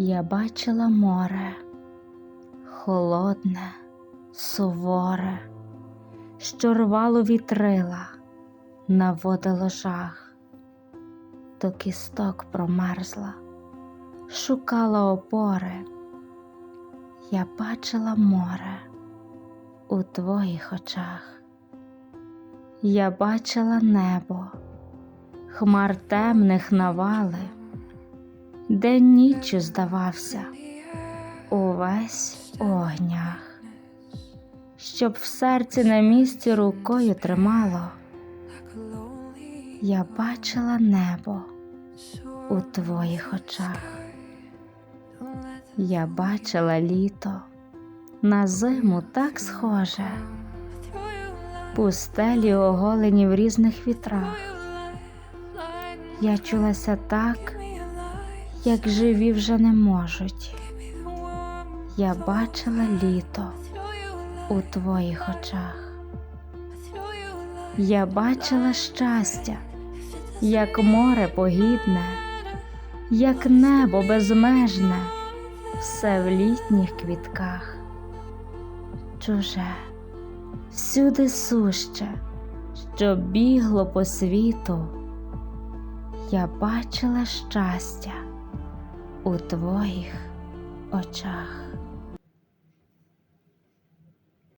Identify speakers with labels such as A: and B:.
A: Я бачила море, холодне, суворе, що рвало вітрила, наводило жах, до кісток промерзла, шукала опори. Я бачила море у твоїх очах. Я бачила небо, хмар темних навали, день ніччю здавався, увесь огнях, щоб в серці на місці рукою тримало. Я бачила небо у твоїх очах. Я бачила літо на зиму так схоже, пустелі оголені в різних вітрах. Я чулася так, як живі вже не можуть. Я бачила літо у твоїх очах. Я бачила щастя, як море погідне, як небо безмежне, все в літніх квітках. Чуже, всюди суще, що бігло по світу. Я бачила щастя у твоїх очах.